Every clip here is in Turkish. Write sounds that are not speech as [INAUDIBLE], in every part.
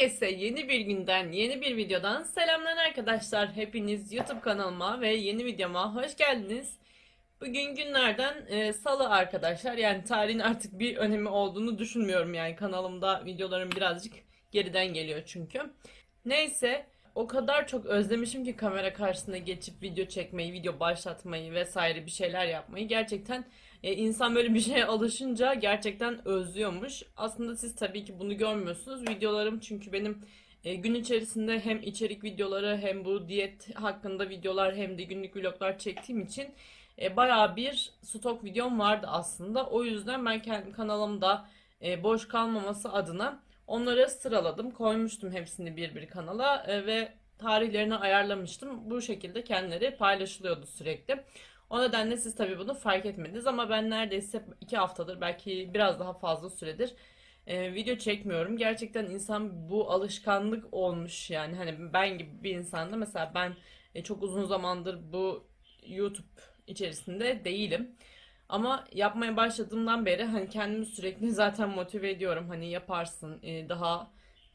Herkese yeni bir günden, yeni bir videodan selamlar arkadaşlar. Hepiniz YouTube kanalıma ve yeni videoma hoş geldiniz. Bugün günlerden e, salı arkadaşlar. Yani tarihin artık bir önemi olduğunu düşünmüyorum. Yani kanalımda videolarım birazcık geriden geliyor çünkü. Neyse o kadar çok özlemişim ki kamera karşısına geçip video çekmeyi, video başlatmayı vesaire bir şeyler yapmayı. Gerçekten e, insan böyle bir şeye alışınca gerçekten özlüyormuş. Aslında siz tabii ki bunu görmüyorsunuz. Videolarım çünkü benim e, gün içerisinde hem içerik videoları hem bu diyet hakkında videolar hem de günlük vloglar çektiğim için e, bayağı bir stok videom vardı aslında. O yüzden ben kendi kanalımda e, boş kalmaması adına onları sıraladım. Koymuştum hepsini bir bir kanala e, ve tarihlerini ayarlamıştım. Bu şekilde kendileri paylaşılıyordu sürekli. O nedenle siz tabii bunu fark etmediniz ama ben neredeyse iki haftadır belki biraz daha fazla süredir e, video çekmiyorum. Gerçekten insan bu alışkanlık olmuş yani hani ben gibi bir insanda mesela ben e, çok uzun zamandır bu YouTube içerisinde değilim. Ama yapmaya başladığımdan beri hani kendimi sürekli [LAUGHS] zaten motive ediyorum. Hani yaparsın e, daha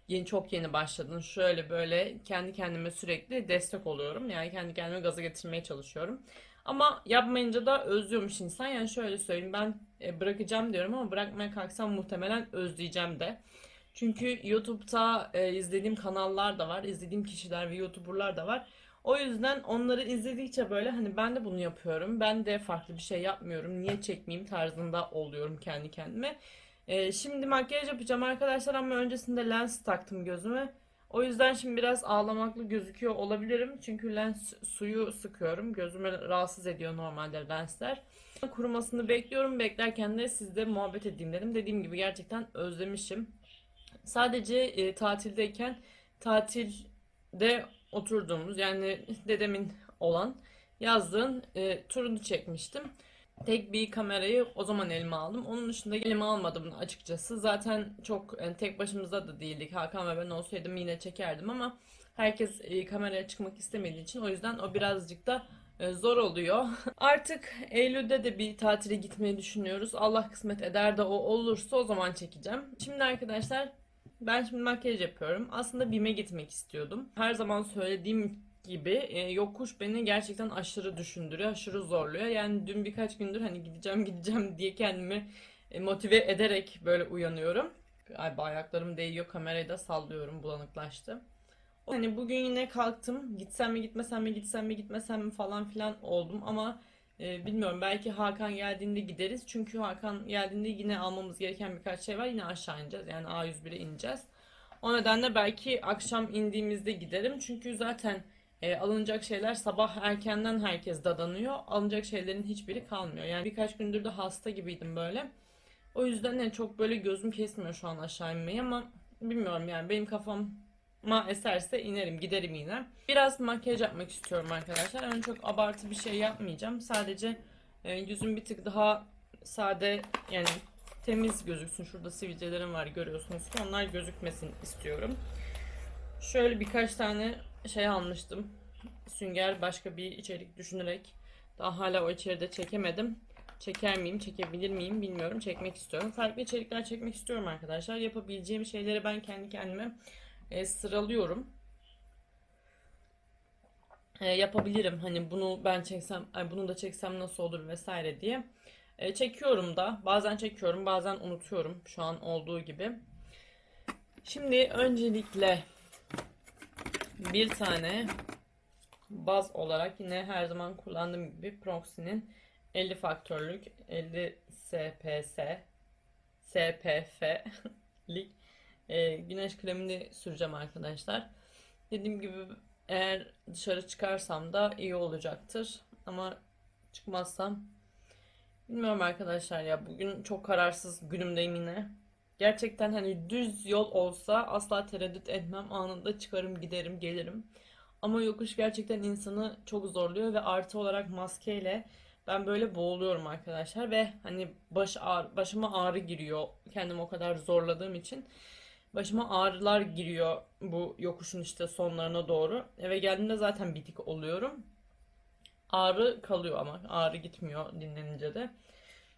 yeni çok yeni başladın. Şöyle böyle kendi kendime sürekli destek oluyorum. Yani kendi kendime gaza getirmeye çalışıyorum. Ama yapmayınca da özlüyormuş insan. Yani şöyle söyleyeyim ben e, bırakacağım diyorum ama bırakmaya kalksam muhtemelen özleyeceğim de. Çünkü YouTube'da e, izlediğim kanallar da var, izlediğim kişiler ve YouTuber'lar da var. O yüzden onları izledikçe böyle hani ben de bunu yapıyorum. Ben de farklı bir şey yapmıyorum. Niye çekmeyeyim tarzında oluyorum kendi kendime. E, şimdi makyaj yapacağım arkadaşlar ama öncesinde lens taktım gözüme. O yüzden şimdi biraz ağlamaklı gözüküyor olabilirim. Çünkü lens suyu sıkıyorum. Gözüme rahatsız ediyor normalde lensler. Kurumasını bekliyorum. Beklerken de sizle muhabbet edeyim dedim. Dediğim gibi gerçekten özlemişim. Sadece e, tatildeyken tatilde oturduğumuz yani dedemin olan yazdığın e, turunu çekmiştim. Tek bir kamerayı o zaman elime aldım. Onun dışında elime almadım açıkçası. Zaten çok yani tek başımıza da değildik. Hakan ve ben olsaydım yine çekerdim ama herkes e, kameraya çıkmak istemediği için o yüzden o birazcık da e, zor oluyor. [LAUGHS] Artık Eylül'de de bir tatile gitmeyi düşünüyoruz. Allah kısmet eder de o olursa o zaman çekeceğim. Şimdi arkadaşlar ben şimdi makyaj yapıyorum. Aslında BİM'e gitmek istiyordum. Her zaman söylediğim gibi e, yokuş beni gerçekten aşırı düşündürüyor, aşırı zorluyor. Yani dün birkaç gündür hani gideceğim [LAUGHS] gideceğim diye kendimi e, motive ederek böyle uyanıyorum. Ay ayaklarım değiyor, kamerayı da sallıyorum, bulanıklaştı. Hani bugün yine kalktım, gitsem mi gitmesem mi gitsem mi gitmesem mi falan filan oldum ama e, bilmiyorum belki Hakan geldiğinde gideriz. Çünkü Hakan geldiğinde yine almamız gereken birkaç şey var. Yine aşağı ineceğiz. Yani A101'e ineceğiz. O nedenle belki akşam indiğimizde giderim. Çünkü zaten e, alınacak şeyler sabah erkenden herkes dadanıyor. Alınacak şeylerin hiçbiri kalmıyor. Yani birkaç gündür de hasta gibiydim böyle. O yüzden yani çok böyle gözüm kesmiyor şu an aşağı inmeyi ama bilmiyorum yani benim kafama eserse inerim giderim yine. Biraz makyaj yapmak istiyorum arkadaşlar. Yani çok abartı bir şey yapmayacağım. Sadece e, yüzüm bir tık daha sade yani temiz gözüksün. Şurada sivilcelerim var görüyorsunuz ki onlar gözükmesin istiyorum. Şöyle birkaç tane şey almıştım. Sünger başka bir içerik düşünerek daha hala o içeride çekemedim. Çeker miyim, çekebilir miyim bilmiyorum. Çekmek istiyorum. Farklı içerikler çekmek istiyorum arkadaşlar. Yapabileceğim şeyleri ben kendi kendime e, sıralıyorum. E, yapabilirim. Hani bunu ben çeksem, ay bunu da çeksem nasıl olur vesaire diye. E, çekiyorum da. Bazen çekiyorum, bazen unutuyorum. Şu an olduğu gibi. Şimdi öncelikle bir tane baz olarak yine her zaman kullandığım gibi Proxy'nin 50 faktörlük 50 SPS SPF'lik e, güneş kremini süreceğim arkadaşlar. Dediğim gibi eğer dışarı çıkarsam da iyi olacaktır. Ama çıkmazsam bilmiyorum arkadaşlar ya bugün çok kararsız günümdeyim yine. Gerçekten hani düz yol olsa asla tereddüt etmem. Anında çıkarım giderim gelirim. Ama yokuş gerçekten insanı çok zorluyor ve artı olarak maskeyle ben böyle boğuluyorum arkadaşlar ve hani baş ağrı, başıma ağrı giriyor kendimi o kadar zorladığım için. Başıma ağrılar giriyor bu yokuşun işte sonlarına doğru. Eve geldiğimde zaten bitik oluyorum. Ağrı kalıyor ama ağrı gitmiyor dinlenince de.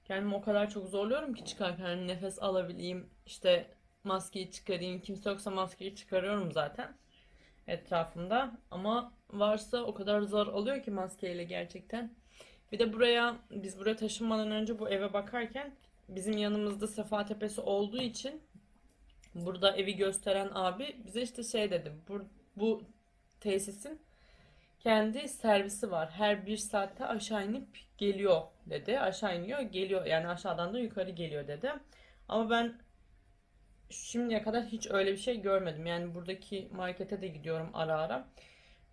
Kendimi o kadar çok zorluyorum ki çıkarken hani nefes alabileyim, işte maskeyi çıkarayım. Kimse yoksa maskeyi çıkarıyorum zaten etrafımda. Ama varsa o kadar zor oluyor ki maskeyle gerçekten. Bir de buraya biz buraya taşınmadan önce bu eve bakarken bizim yanımızda Sefa Tepesi olduğu için burada evi gösteren abi bize işte şey dedi. Bu, bu tesisin kendi servisi var. Her bir saatte aşağı inip geliyor dedi. Aşağı iniyor geliyor yani aşağıdan da yukarı geliyor dedi. Ama ben şimdiye kadar hiç öyle bir şey görmedim. Yani buradaki markete de gidiyorum ara ara.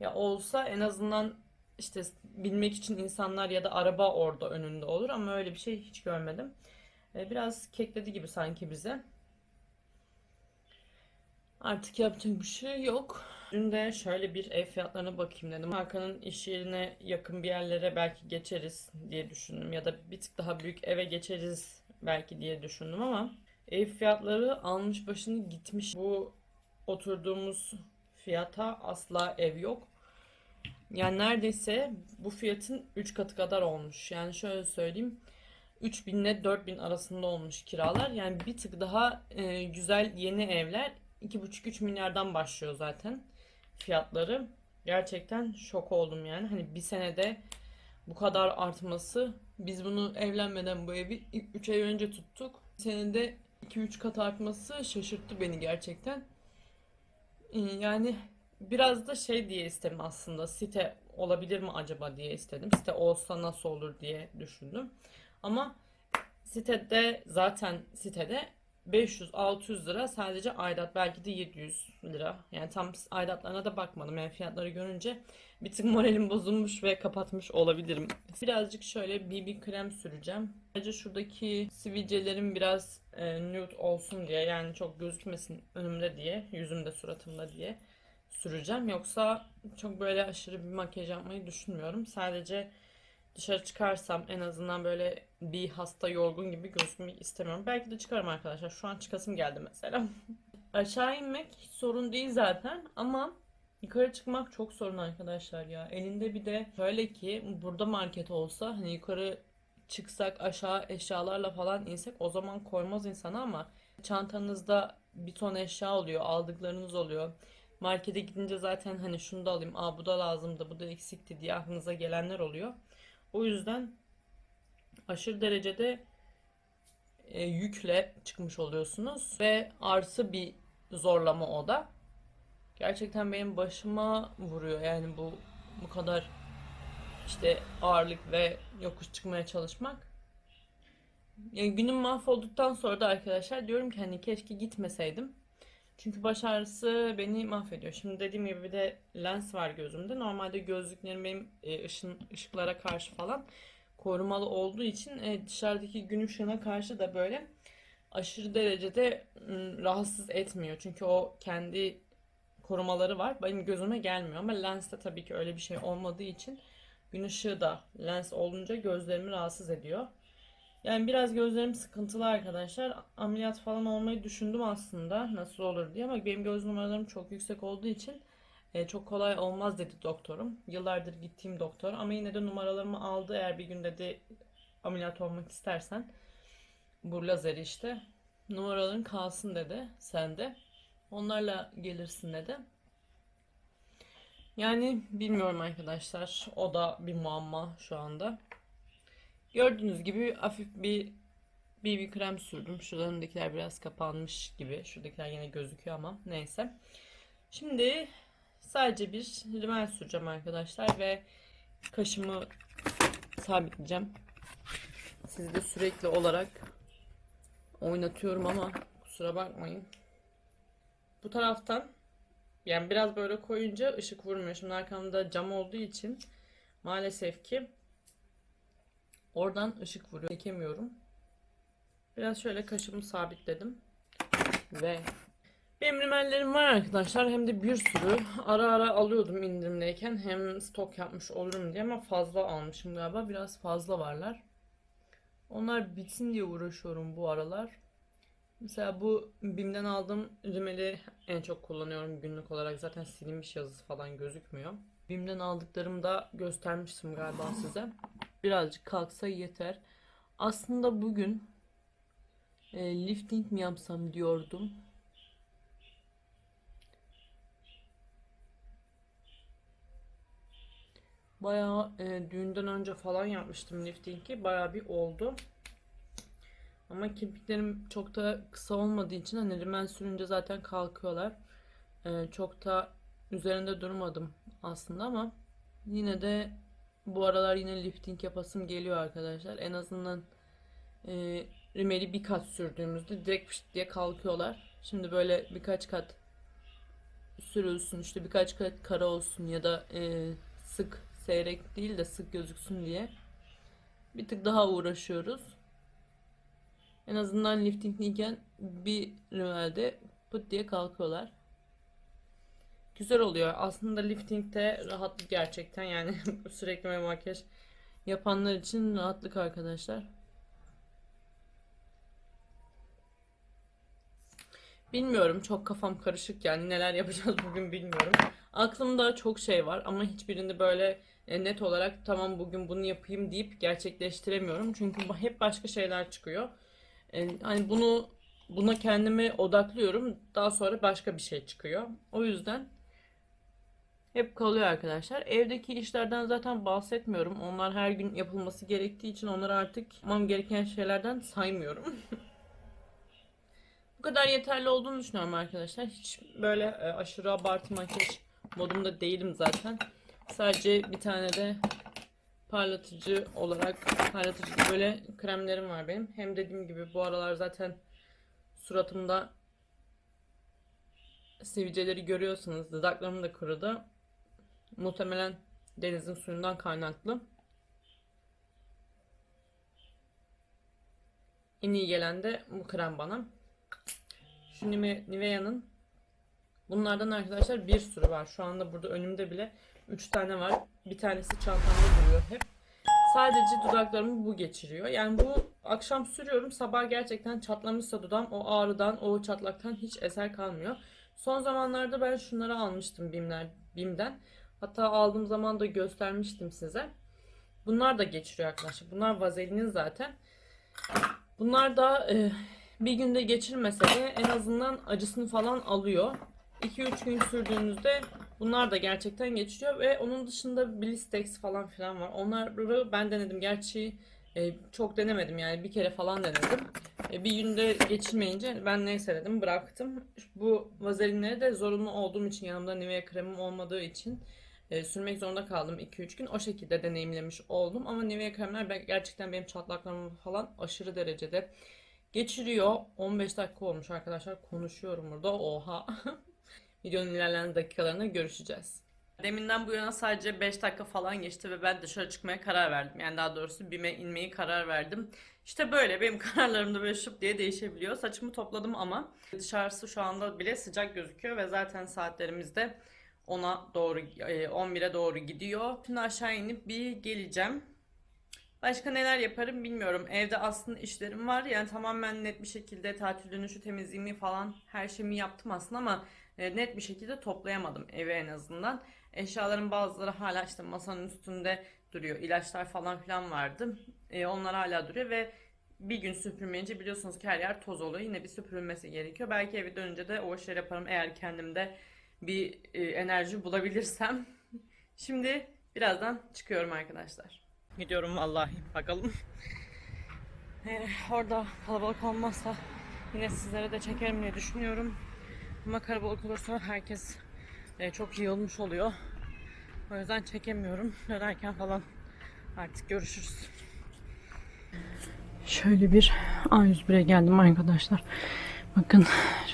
Ya olsa en azından işte bilmek için insanlar ya da araba orada önünde olur ama öyle bir şey hiç görmedim. E, Biraz kekledi gibi sanki bize. Artık yapacak bir şey yok. Dün de şöyle bir ev fiyatlarına bakayım dedim. Hakan'ın iş yerine yakın bir yerlere belki geçeriz diye düşündüm. Ya da bir tık daha büyük eve geçeriz belki diye düşündüm ama ev fiyatları almış başını gitmiş. Bu oturduğumuz fiyata asla ev yok. Yani neredeyse bu fiyatın 3 katı kadar olmuş. Yani şöyle söyleyeyim. 3000 ile 4000 arasında olmuş kiralar. Yani bir tık daha e, güzel yeni evler 2,5-3 milyardan başlıyor zaten fiyatları. Gerçekten şok oldum yani. Hani bir senede bu kadar artması. Biz bunu evlenmeden bu evi 3 ay önce tuttuk. Senede 2-3 kat artması şaşırttı beni gerçekten. Ee, Yani biraz da şey diye istedim aslında. Site olabilir mi acaba diye istedim. Site olsa nasıl olur diye düşündüm. Ama sitede zaten sitede 500-600 lira sadece aidat belki de 700 lira. Yani tam aidatlarına da bakmadım. Yani fiyatları görünce bir tık moralim bozulmuş ve kapatmış olabilirim. Birazcık şöyle BB krem süreceğim. Sadece şuradaki sivilcelerim biraz e, nude olsun diye yani çok gözükmesin önümde diye, yüzümde suratımda diye süreceğim. Yoksa çok böyle aşırı bir makyaj yapmayı düşünmüyorum. Sadece dışarı çıkarsam en azından böyle bir hasta yorgun gibi gözükmek istemiyorum. Belki de çıkarım arkadaşlar. Şu an çıkasım geldi mesela. [LAUGHS] Aşağı inmek hiç sorun değil zaten ama yukarı çıkmak çok sorun arkadaşlar ya. Elinde bir de şöyle ki burada market olsa hani yukarı çıksak aşağı eşyalarla falan insek o zaman koymaz insana ama çantanızda bir ton eşya oluyor, aldıklarınız oluyor. Markete gidince zaten hani şunu da alayım, aa bu da lazımdı, bu da eksikti diye aklınıza gelenler oluyor. O yüzden aşırı derecede e, yükle çıkmış oluyorsunuz ve artı bir zorlama o da. Gerçekten benim başıma vuruyor yani bu bu kadar işte ağırlık ve yokuş çıkmaya çalışmak. Yani günüm mahvolduktan sonra da arkadaşlar diyorum ki hani keşke gitmeseydim. Çünkü baş ağrısı beni mahvediyor. Şimdi dediğim gibi bir de lens var gözümde. Normalde gözlüklerim benim e, ışın, ışıklara karşı falan korumalı olduğu için e, dışarıdaki gün ışığına karşı da böyle aşırı derecede rahatsız etmiyor. Çünkü o kendi korumaları var. Benim gözüme gelmiyor ama lenste tabii ki öyle bir şey olmadığı için gün ışığı da lens olunca gözlerimi rahatsız ediyor. Yani biraz gözlerim sıkıntılı arkadaşlar. Ameliyat falan olmayı düşündüm aslında nasıl olur diye ama benim göz numaralarım çok yüksek olduğu için e, çok kolay olmaz dedi doktorum. Yıllardır gittiğim doktor ama yine de numaralarımı aldı. Eğer bir gün dedi ameliyat olmak istersen bu lazeri işte numaraların kalsın dedi sende. Onlarla gelirsin dedi. Yani bilmiyorum arkadaşlar. O da bir muamma şu anda. Gördüğünüz gibi hafif bir BB krem sürdüm. Şuralarındakiler biraz kapanmış gibi. Şuradakiler yine gözüküyor ama neyse. Şimdi sadece bir rimel süreceğim arkadaşlar ve kaşımı sabitleyeceğim. Sizi de sürekli olarak oynatıyorum ama kusura bakmayın. Bu taraftan yani biraz böyle koyunca ışık vurmuyor. Şimdi arkamda cam olduğu için maalesef ki Oradan ışık vuruyor. Çekemiyorum. Biraz şöyle kaşımı sabitledim. Ve benim rimellerim var arkadaşlar. Hem de bir sürü. Ara ara alıyordum indirimdeyken. Hem stok yapmış olurum diye ama fazla almışım galiba. Biraz fazla varlar. Onlar bitsin diye uğraşıyorum bu aralar. Mesela bu BİM'den aldığım rimeli en çok kullanıyorum günlük olarak. Zaten silinmiş yazısı falan gözükmüyor. BİM'den aldıklarımı da göstermiştim galiba size birazcık kalksa yeter. Aslında bugün e, lifting mi yapsam diyordum. Bayağı e, düğünden önce falan yapmıştım liftingi. Bayağı bir oldu. Ama kirpiklerim çok da kısa olmadığı için hani rimen sürünce zaten kalkıyorlar. E, çok da üzerinde durmadım aslında ama yine de bu aralar yine lifting yapasım geliyor arkadaşlar. En azından e, rimeli bir kat sürdüğümüzde direkt pişt diye kalkıyorlar. Şimdi böyle birkaç kat sürülsün işte birkaç kat kara olsun ya da e, sık seyrek değil de sık gözüksün diye bir tık daha uğraşıyoruz. En azından liftingliyken bir rimelde pıt diye kalkıyorlar. Güzel oluyor. Aslında liftingde rahatlık gerçekten yani [LAUGHS] sürekli böyle makyaj yapanlar için rahatlık arkadaşlar. Bilmiyorum çok kafam karışık yani neler yapacağız bugün bilmiyorum. Aklımda çok şey var ama hiçbirini böyle e, net olarak tamam bugün bunu yapayım deyip gerçekleştiremiyorum. Çünkü hep başka şeyler çıkıyor. E, Hani bunu buna kendimi odaklıyorum. Daha sonra başka bir şey çıkıyor. O yüzden hep kalıyor arkadaşlar. Evdeki işlerden zaten bahsetmiyorum. Onlar her gün yapılması gerektiği için onları artık yapmam gereken şeylerden saymıyorum. [LAUGHS] Bu kadar yeterli olduğunu düşünüyorum arkadaşlar. Hiç böyle e, aşırı abartı makyaj modumda değilim zaten. Sadece bir tane de parlatıcı olarak parlatıcı böyle kremlerim var benim. Hem dediğim gibi bu aralar zaten suratımda sivilceleri görüyorsunuz. Dudaklarım da kurudu. Muhtemelen denizin suyundan kaynaklı. En iyi gelen de bu krem bana. Şu Nive- Nivea'nın bunlardan arkadaşlar bir sürü var. Şu anda burada önümde bile 3 tane var. Bir tanesi çantamda duruyor hep. Sadece dudaklarımı bu geçiriyor. Yani bu akşam sürüyorum. Sabah gerçekten çatlamışsa dudağım o ağrıdan, o çatlaktan hiç eser kalmıyor. Son zamanlarda ben şunları almıştım Bim'den. Hatta aldığım zaman da göstermiştim size. Bunlar da geçiriyor arkadaşlar. Bunlar vazelinin zaten. Bunlar da e, bir günde geçirmese de en azından acısını falan alıyor. 2-3 gün sürdüğünüzde bunlar da gerçekten geçiriyor ve onun dışında Blistex falan filan var. Onları ben denedim. Gerçi e, çok denemedim yani bir kere falan denedim. E, bir günde geçirmeyince ben neyse dedim bıraktım. Bu vazelinleri de zorunlu olduğum için yanımda Nivea kremim olmadığı için e, sürmek zorunda kaldım 2-3 gün. O şekilde deneyimlemiş oldum. Ama Nivea kremler gerçekten benim çatlaklarımı falan aşırı derecede geçiriyor. 15 dakika olmuş arkadaşlar. Konuşuyorum burada. Oha. [LAUGHS] Videonun ilerleyen dakikalarında görüşeceğiz. Deminden bu yana sadece 5 dakika falan geçti ve ben dışarı çıkmaya karar verdim. Yani daha doğrusu BİM'e inmeyi karar verdim. İşte böyle benim [LAUGHS] kararlarım da böyle şıp diye değişebiliyor. Saçımı topladım ama dışarısı şu anda bile sıcak gözüküyor ve zaten saatlerimiz 10'a doğru e, 11'e doğru gidiyor. Şimdi aşağı inip bir geleceğim. Başka neler yaparım bilmiyorum. Evde aslında işlerim var. Yani tamamen net bir şekilde tatil dönüşü temizliğimi falan her şeyimi yaptım aslında ama e, net bir şekilde toplayamadım evi en azından. Eşyaların bazıları hala işte masanın üstünde duruyor. İlaçlar falan filan vardı. E, onlar hala duruyor ve bir gün süpürmeyince biliyorsunuz ki her yer toz oluyor. Yine bir süpürülmesi gerekiyor. Belki eve dönünce de o işleri yaparım eğer kendimde bir e, enerji bulabilirsem. Şimdi birazdan çıkıyorum arkadaşlar. Gidiyorum vallahi bakalım. Ee, orada kalabalık olmazsa yine sizlere de çekerim diye düşünüyorum. Ama kalabalık olursa herkes e, çok yığılmış oluyor. O yüzden çekemiyorum. Dönerken falan artık görüşürüz. Şöyle bir A101'e geldim arkadaşlar. Bakın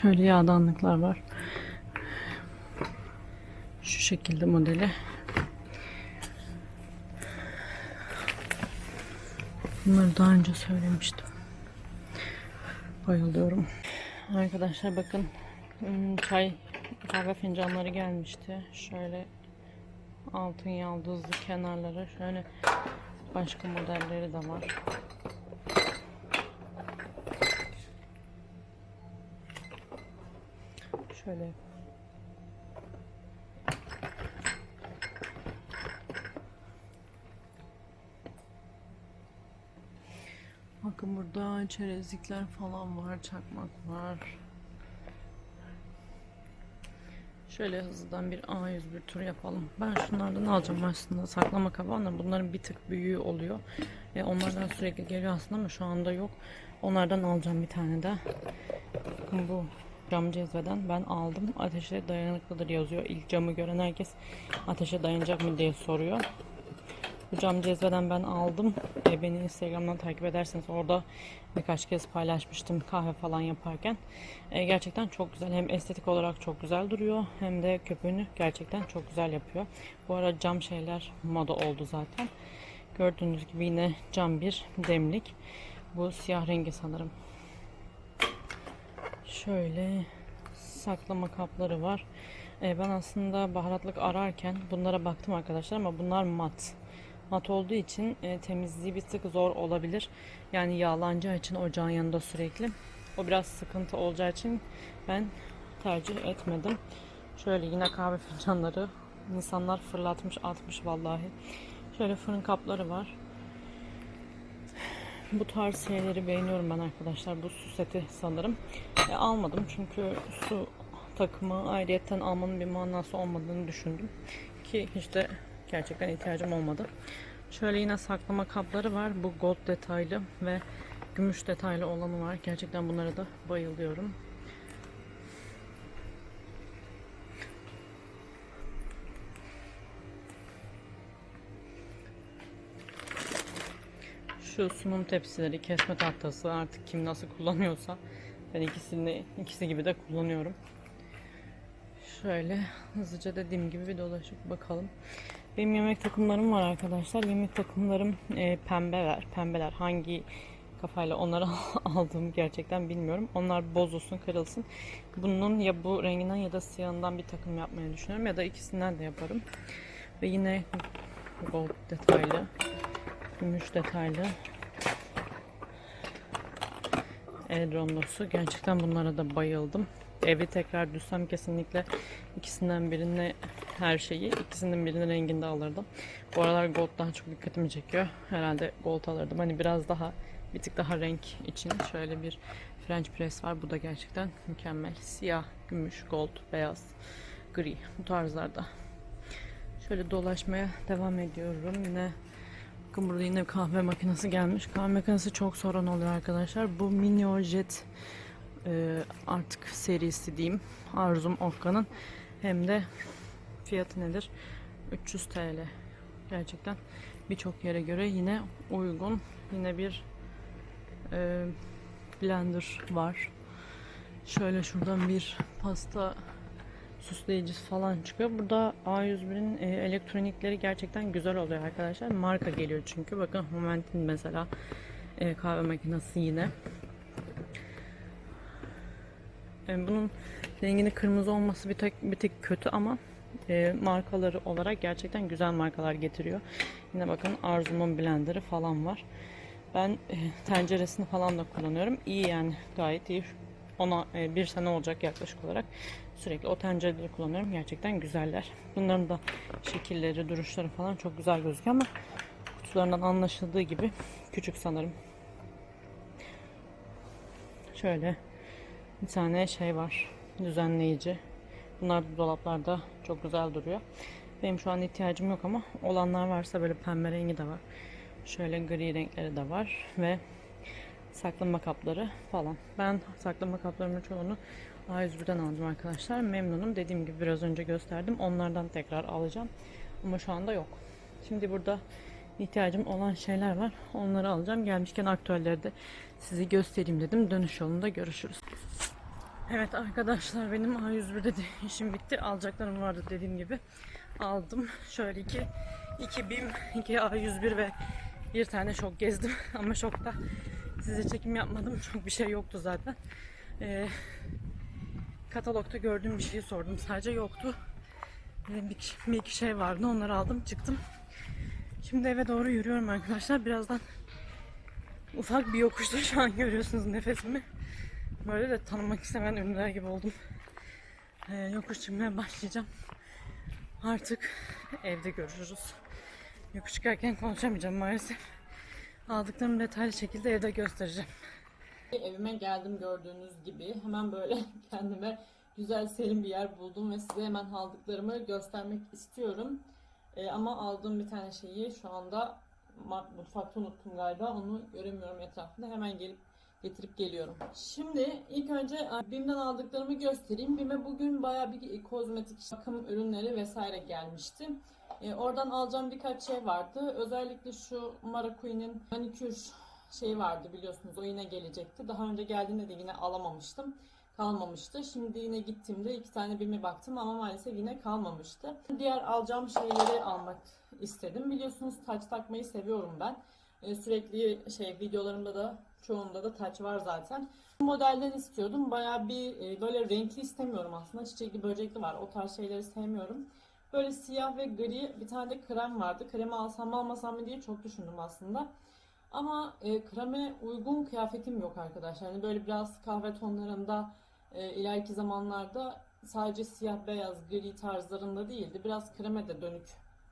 şöyle yağdanlıklar var. Şu şekilde modeli. Bunları daha önce söylemiştim. Bayılıyorum. Arkadaşlar bakın çay kahve fincanları gelmişti. Şöyle altın yaldızlı kenarları. Şöyle başka modelleri de var. Şöyle Bakın burada çerezlikler falan var, çakmak var. Şöyle hızlıdan bir A101 tur yapalım. Ben şunlardan alacağım aslında saklama kabı ama bunların bir tık büyüğü oluyor. E, onlardan sürekli geliyor aslında ama şu anda yok. Onlardan alacağım bir tane de. Bu cam cezveden ben aldım. Ateşe dayanıklıdır yazıyor. İlk camı gören herkes ateşe dayanacak mı diye soruyor. Bu cam cezveden ben aldım. E, beni Instagram'dan takip ederseniz orada birkaç kez paylaşmıştım kahve falan yaparken. E, gerçekten çok güzel. Hem estetik olarak çok güzel duruyor hem de köpüğünü gerçekten çok güzel yapıyor. Bu ara cam şeyler moda oldu zaten. Gördüğünüz gibi yine cam bir demlik. Bu siyah rengi sanırım. Şöyle saklama kapları var. E, ben aslında baharatlık ararken bunlara baktım arkadaşlar ama bunlar mat. Mat olduğu için e, temizliği bir tık zor olabilir. Yani yağlanacağı için ocağın yanında sürekli. O biraz sıkıntı olacağı için ben tercih etmedim. Şöyle yine kahve fincanları insanlar fırlatmış atmış vallahi. Şöyle fırın kapları var. Bu tarz şeyleri beğeniyorum ben arkadaşlar. Bu su seti sanırım. E, almadım çünkü su takımı ayrıyetten almanın bir manası olmadığını düşündüm. Ki de gerçekten ihtiyacım olmadı. Şöyle yine saklama kapları var. Bu gold detaylı ve gümüş detaylı olanı var. Gerçekten bunlara da bayılıyorum. Şu sunum tepsileri, kesme tahtası artık kim nasıl kullanıyorsa ben ikisini ikisi gibi de kullanıyorum. Şöyle hızlıca dediğim gibi bir dolaşıp bakalım. Benim yemek takımlarım var arkadaşlar. Yemek takımlarım e, pembeler. Pembeler hangi kafayla onları [LAUGHS] aldığımı gerçekten bilmiyorum. Onlar bozulsun, kırılsın. Bunun ya bu renginden ya da siyahından bir takım yapmayı düşünüyorum. Ya da ikisinden de yaparım. Ve yine gold detaylı, gümüş detaylı el rondosu. Gerçekten bunlara da bayıldım. Evi tekrar düşsem kesinlikle ikisinden birine her şeyi, ikisinin birinin renginde alırdım. Bu aralar gold daha çok dikkatimi çekiyor. Herhalde gold alırdım. Hani biraz daha bir tık daha renk için şöyle bir French press var. Bu da gerçekten mükemmel. Siyah, gümüş, gold, beyaz, gri bu tarzlarda. Şöyle dolaşmaya devam ediyorum. Yine Bakın burada yine kahve makinesi gelmiş. Kahve makinesi çok sorun oluyor arkadaşlar. Bu Mini Jet e, artık serisi diyeyim. Arzum Okka'nın. Hem de fiyatı nedir? 300 TL. Gerçekten birçok yere göre yine uygun. Yine bir e, blender var. Şöyle şuradan bir pasta süsleyicisi falan çıkıyor. Burada A101'in e, elektronikleri gerçekten güzel oluyor arkadaşlar. Marka geliyor çünkü. Bakın Moment'in mesela e, kahve makinesi yine. E, bunun rengini kırmızı olması bir tek bir tek kötü ama e, markaları olarak gerçekten güzel markalar getiriyor. Yine bakın Arzum'un blenderı falan var. Ben e, tenceresini falan da kullanıyorum. İyi yani gayet iyi. Ona e, bir sene olacak yaklaşık olarak. Sürekli o tencereleri kullanıyorum. Gerçekten güzeller. Bunların da şekilleri, duruşları falan çok güzel gözüküyor ama kutularından anlaşıldığı gibi küçük sanırım. Şöyle bir tane şey var. Düzenleyici. Bunlar da dolaplarda çok güzel duruyor. Benim şu an ihtiyacım yok ama olanlar varsa böyle pembe rengi de var. Şöyle gri renkleri de var ve saklama kapları falan. Ben saklama kaplarımın çoğunu A101'den aldım arkadaşlar. Memnunum. Dediğim gibi biraz önce gösterdim. Onlardan tekrar alacağım. Ama şu anda yok. Şimdi burada ihtiyacım olan şeyler var. Onları alacağım. Gelmişken aktüelleri de sizi göstereyim dedim. Dönüş yolunda görüşürüz. Evet arkadaşlar benim A101'de de [LAUGHS] işim bitti. Alacaklarım vardı dediğim gibi. Aldım. Şöyle iki, iki BİM, iki A101 ve bir tane şok gezdim. [LAUGHS] Ama şokta size çekim yapmadım. [LAUGHS] Çok bir şey yoktu zaten. Ee, katalogda gördüğüm bir şeyi sordum. Sadece yoktu. Ee, bir, bir iki şey vardı. Onları aldım çıktım. Şimdi eve doğru yürüyorum arkadaşlar. Birazdan ufak bir yokuşta şu an görüyorsunuz nefesimi. Böyle de tanımak istemeyen ünlüler gibi oldum. Ee, yokuş çıkmaya başlayacağım. Artık evde görüşürüz. Yokuş çıkarken konuşamayacağım maalesef. Aldıklarımı detaylı şekilde evde göstereceğim. Evime geldim gördüğünüz gibi. Hemen böyle [LAUGHS] kendime güzel serin bir yer buldum ve size hemen aldıklarımı göstermek istiyorum. Ee, ama aldığım bir tane şeyi şu anda mutfakta unuttum galiba. Onu göremiyorum etrafında. Hemen gelip getirip geliyorum. Şimdi ilk önce e, BİM'den aldıklarımı göstereyim. BİM'e bugün bayağı bir kozmetik bakım ürünleri vesaire gelmişti. E, oradan alacağım birkaç şey vardı. Özellikle şu Maracui'nin manikür şey vardı biliyorsunuz o yine gelecekti. Daha önce geldiğinde de yine alamamıştım. Kalmamıştı. Şimdi yine gittiğimde iki tane BİM'e baktım ama maalesef yine kalmamıştı. Diğer alacağım şeyleri almak istedim. Biliyorsunuz taç takmayı seviyorum ben. E, sürekli şey videolarımda da çoğunda da taç var zaten. Bu modelden istiyordum. Bayağı bir e, böyle renkli istemiyorum aslında. Çiçekli böcekli var. O tarz şeyleri sevmiyorum. Böyle siyah ve gri bir tane de krem vardı. Kremi alsam mı almasam mı diye çok düşündüm aslında. Ama e, kreme uygun kıyafetim yok arkadaşlar. Yani böyle biraz kahve tonlarında e, ileriki zamanlarda sadece siyah beyaz gri tarzlarında değildi. Biraz kreme de dönük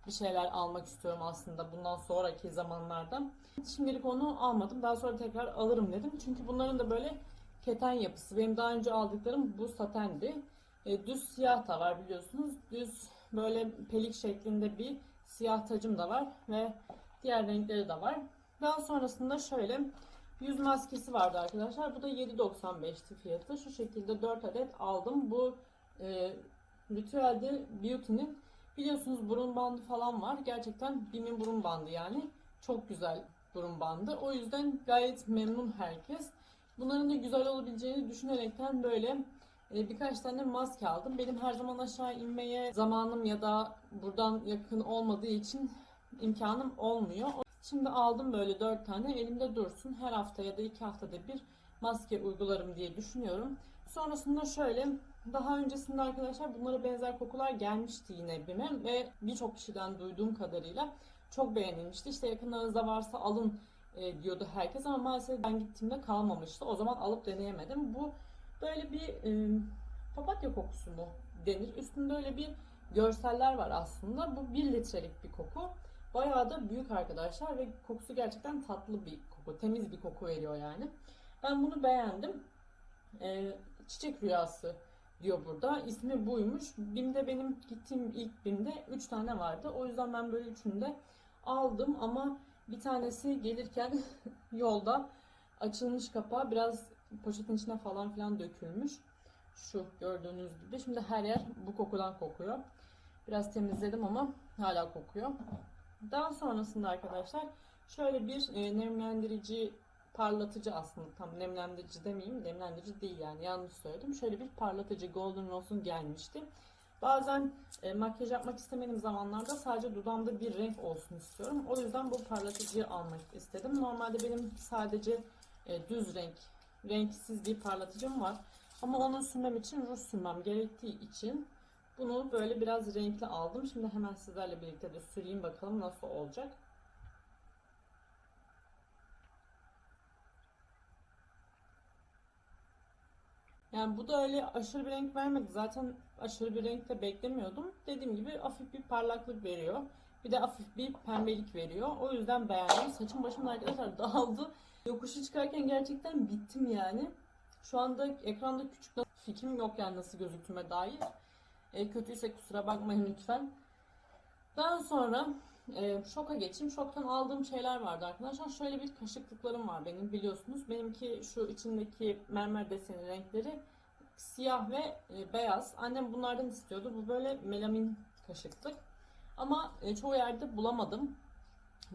bir şeyler almak istiyorum aslında bundan sonraki zamanlarda. Şimdilik onu almadım. Daha sonra tekrar alırım dedim. Çünkü bunların da böyle keten yapısı. Benim daha önce aldıklarım bu satendi. E, düz siyah da var biliyorsunuz. Düz böyle pelik şeklinde bir siyah tacım da var ve diğer renkleri de var. Daha sonrasında şöyle yüz maskesi vardı arkadaşlar. Bu da 7.95'ti fiyatı. Şu şekilde 4 adet aldım. Bu e, Ritüelde Beauty'nin biliyorsunuz burun bandı falan var. Gerçekten BİM'in burun bandı yani. Çok güzel burun bandı. O yüzden gayet memnun herkes. Bunların da güzel olabileceğini düşünerekten böyle e, birkaç tane maske aldım. Benim her zaman aşağı inmeye zamanım ya da buradan yakın olmadığı için imkanım olmuyor. Şimdi aldım böyle 4 tane elimde dursun. Her hafta ya da 2 haftada bir maske uygularım diye düşünüyorum. Sonrasında şöyle daha öncesinde arkadaşlar bunlara benzer kokular gelmişti yine BİM'e ve birçok kişiden duyduğum kadarıyla çok beğenilmişti. İşte yakınlarınızda varsa alın e, diyordu herkes ama maalesef ben gittiğimde kalmamıştı. O zaman alıp deneyemedim. Bu böyle bir e, papatya kokusu mu denir. Üstünde öyle bir görseller var aslında. Bu 1 litrelik bir koku. Bayağı da büyük arkadaşlar ve kokusu gerçekten tatlı bir koku. Temiz bir koku veriyor yani. Ben bunu beğendim. E, çiçek rüyası diyor burada. İsmi buymuş. BİM'de benim gittiğim ilk BİM'de 3 tane vardı. O yüzden ben böyle üçünü de aldım ama bir tanesi gelirken [LAUGHS] yolda açılmış kapağı biraz poşetin içine falan filan dökülmüş. Şu gördüğünüz gibi. Şimdi her yer bu kokudan kokuyor. Biraz temizledim ama hala kokuyor. Daha sonrasında arkadaşlar şöyle bir e, nemlendirici parlatıcı aslında tam nemlendirici demeyeyim nemlendirici değil yani yanlış söyledim. Şöyle bir parlatıcı Golden Rose'un gelmişti. Bazen e, makyaj yapmak istemediğim zamanlarda sadece dudağımda bir renk olsun istiyorum. O yüzden bu parlatıcıyı almak istedim. Normalde benim sadece e, düz renk, renksiz bir parlatıcım var. Ama onu sürmem için ruj sürmem gerektiği için bunu böyle biraz renkli aldım. Şimdi hemen sizlerle birlikte de süreyim bakalım nasıl olacak. Yani bu da öyle aşırı bir renk vermedi. Zaten aşırı bir renk de beklemiyordum. Dediğim gibi hafif bir parlaklık veriyor. Bir de hafif bir pembelik veriyor. O yüzden beğendim. Saçım başım arkadaşlar dağıldı. Yokuşu çıkarken gerçekten bittim yani. Şu anda ekranda küçük fikrim yok yani nasıl gözüktüğüme dair. E, kötüyse kusura bakmayın lütfen. Daha sonra e, şoka geçeyim. Şoktan aldığım şeyler vardı arkadaşlar. Şöyle bir kaşıklıklarım var benim biliyorsunuz. Benimki şu içindeki mermer deseni renkleri siyah ve e, beyaz. Annem bunlardan istiyordu. Bu böyle melamin kaşıklık. Ama e, çoğu yerde bulamadım.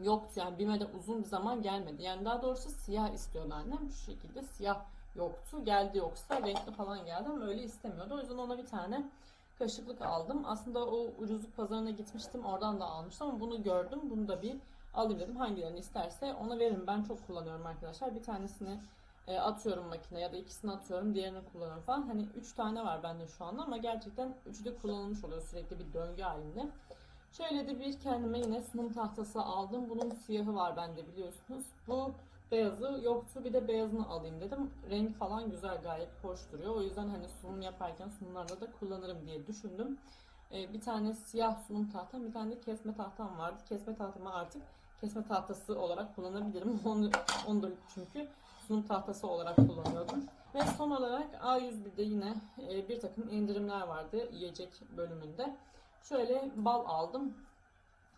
Yoktu yani BİM'e uzun bir zaman gelmedi. Yani daha doğrusu siyah istiyordu annem. Şu şekilde siyah yoktu. Geldi yoksa renkli falan geldi ama öyle istemiyordu. O yüzden ona bir tane kaşıklık aldım. Aslında o ucuzluk pazarına gitmiştim. Oradan da almıştım ama bunu gördüm. Bunu da bir alayım dedim. Hangilerini isterse ona veririm. Ben çok kullanıyorum arkadaşlar. Bir tanesini e, atıyorum makine ya da ikisini atıyorum. Diğerini kullanıyorum falan. Hani 3 tane var bende şu anda ama gerçekten üçü de kullanılmış oluyor sürekli bir döngü halinde. Şöyle de bir kendime yine sunum tahtası aldım. Bunun siyahı var bende biliyorsunuz. Bu beyazı yoktu. Bir de beyazını alayım dedim. Renk falan güzel gayet hoş duruyor. O yüzden hani sunum yaparken sunumlarda da kullanırım diye düşündüm. Ee, bir tane siyah sunum tahtam, bir tane de kesme tahtam vardı. Kesme tahtamı artık kesme tahtası olarak kullanabilirim. [LAUGHS] Onu, onu da çünkü sunum tahtası olarak kullanıyordum. Ve son olarak A101'de yine e, bir takım indirimler vardı yiyecek bölümünde. Şöyle bal aldım.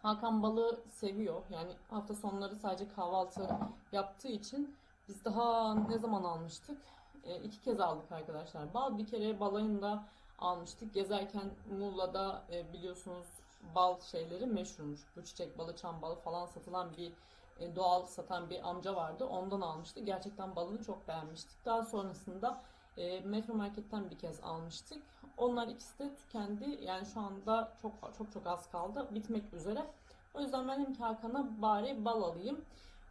Hakan balı seviyor. Yani hafta sonları sadece kahvaltı yaptığı için biz daha ne zaman almıştık? E, iki kez aldık arkadaşlar. Bal bir kere balayında almıştık. Gezerken Muğla'da e, biliyorsunuz bal şeyleri meşhurmuş. Bu çiçek balı, çam balı falan satılan bir e, doğal satan bir amca vardı. Ondan almıştık. Gerçekten balını çok beğenmiştik. Daha sonrasında e, Metro Market'ten bir kez almıştık. Onlar ikisi de tükendi. Yani şu anda çok çok çok az kaldı. Bitmek üzere. O yüzden ben dedim ki Hakan'a bari bal alayım.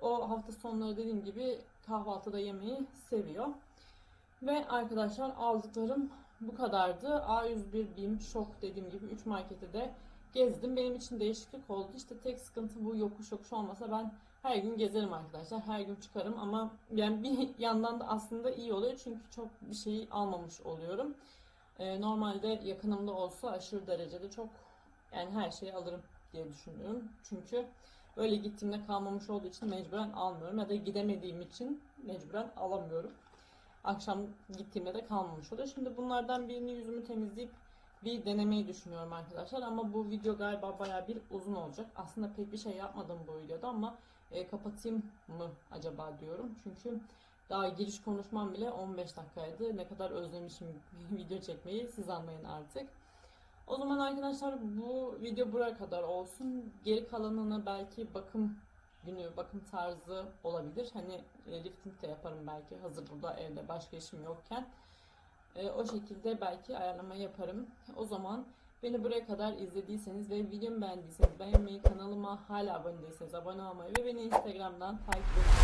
O hafta sonları dediğim gibi kahvaltıda yemeği seviyor. Ve arkadaşlar aldıklarım bu kadardı. A101, BİM, Şok dediğim gibi 3 markete de gezdim. Benim için değişiklik oldu. İşte tek sıkıntı bu yokuş yokuş olmasa ben her gün gezerim arkadaşlar. Her gün çıkarım ama yani bir yandan da aslında iyi oluyor. Çünkü çok bir şey almamış oluyorum. Ee, normalde yakınımda olsa aşırı derecede çok yani her şeyi alırım diye düşünüyorum. Çünkü öyle gittiğimde kalmamış olduğu için mecburen almıyorum ya da gidemediğim için mecburen alamıyorum. Akşam gittiğimde de kalmamış oluyor. Şimdi bunlardan birini yüzümü temizleyip bir denemeyi düşünüyorum arkadaşlar ama bu video galiba baya bir uzun olacak. Aslında pek bir şey yapmadım bu videoda ama e, kapatayım mı acaba diyorum. Çünkü daha giriş konuşmam bile 15 dakikaydı. Ne kadar özlemişim [LAUGHS] video çekmeyi siz anlayın artık. O zaman arkadaşlar bu video buraya kadar olsun. Geri kalanını belki bakım günü, bakım tarzı olabilir. Hani e, lifting de yaparım belki hazır burada evde başka işim yokken. E, o şekilde belki ayarlama yaparım. O zaman beni buraya kadar izlediyseniz ve videomu beğendiyseniz beğenmeyi, kanalıma hala abone değilseniz abone olmayı ve beni Instagram'dan takip etmeyi